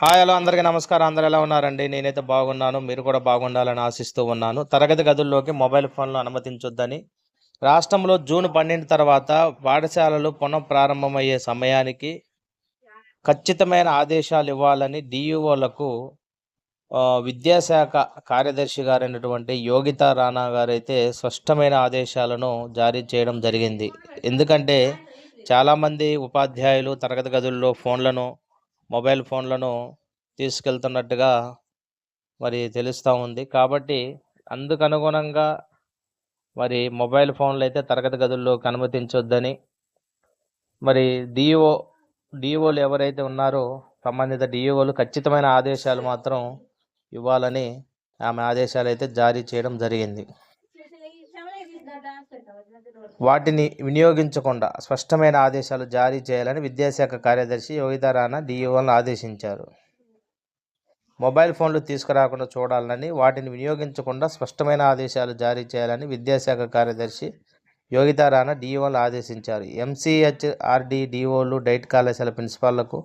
Hi hello అందరికీ నమస్కారం. అందరు ఎలా ఉన్నారండి? నేనైతే బాగున్నాను. మీరు కూడా బాగుండాలని ఆశిస్తూ ఉన్నాను. తరగతి గదుల్లోకి మొబైల్ ఫోన్లు అనుమతించొద్దని. రాష్ట్రంలో జూన్ పన్నెండు తర్వాత పాఠశాలలు పునః ప్రారంభమయ్యే సమయానికి ఖచ్చితమైన ఆదేశాలు ఇవ్వాలని డిఈఓలకు విద్యాశాఖ కార్యదర్శి గారైనటువంటి యోగిత రాణా గారైతే స్పష్టమైన ఆదేశాలను జారీ చేయడం జరిగింది. ఎందుకంటే చాలామంది ఉపాధ్యాయులు తరగతి గదుల్లో ఫోన్లను మొబైల్ ఫోన్లను తీసుకెళ్తున్నట్టుగా మరి తెలుస్తూ ఉంది. కాబట్టి అందుకు అనుగుణంగా మరి మొబైల్ ఫోన్లు అయితే తరగతి గదుల్లోకి అనుమతించొద్దని మరి డిఓ డిఓలు ఎవరైతే ఉన్నారో సంబంధిత డిఓలు ఖచ్చితమైన ఆదేశాలు మాత్రం ఇవ్వాలని ఆమె ఆదేశాలు అయితే జారీ చేయడం జరిగింది. వాటిని వినియోగించకుండా స్పష్టమైన ఆదేశాలు జారీ చేయాలని విద్యాశాఖ కార్యదర్శి యోగితా రాణా డిఈఓలను ఆదేశించారు. మొబైల్ ఫోన్లు తీసుకురాకుండా చూడాలని వాటిని వినియోగించకుండా స్పష్టమైన ఆదేశాలు జారీ చేయాలని విద్యాశాఖ కార్యదర్శి యోగితా రాణా డిఈఓలు ఆదేశించారు. ఎంసీహెచ్ఆర్డి డిఓలు డైట్ కళాశాల ప్రిన్సిపాళ్ళకు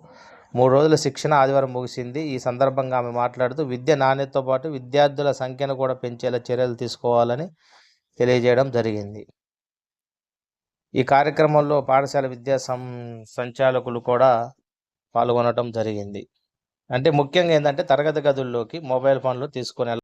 మూడు రోజుల శిక్షణ ఆదివారం ముగిసింది. ఈ సందర్భంగా ఆమె మాట్లాడుతూ విద్య నాణ్యతతో పాటు విద్యార్థుల సంఖ్యను కూడా పెంచేలా చర్యలు తీసుకోవాలని తెలియజేయడం జరిగింది. ఈ కార్యక్రమంలో పాఠశాల విద్యా సం సంచాలకులు కూడా పాల్గొనడం జరిగింది. అంటే ముఖ్యంగా ఏంటంటే తరగతి గదుల్లోకి మొబైల్ ఫోన్లు తీసుకునే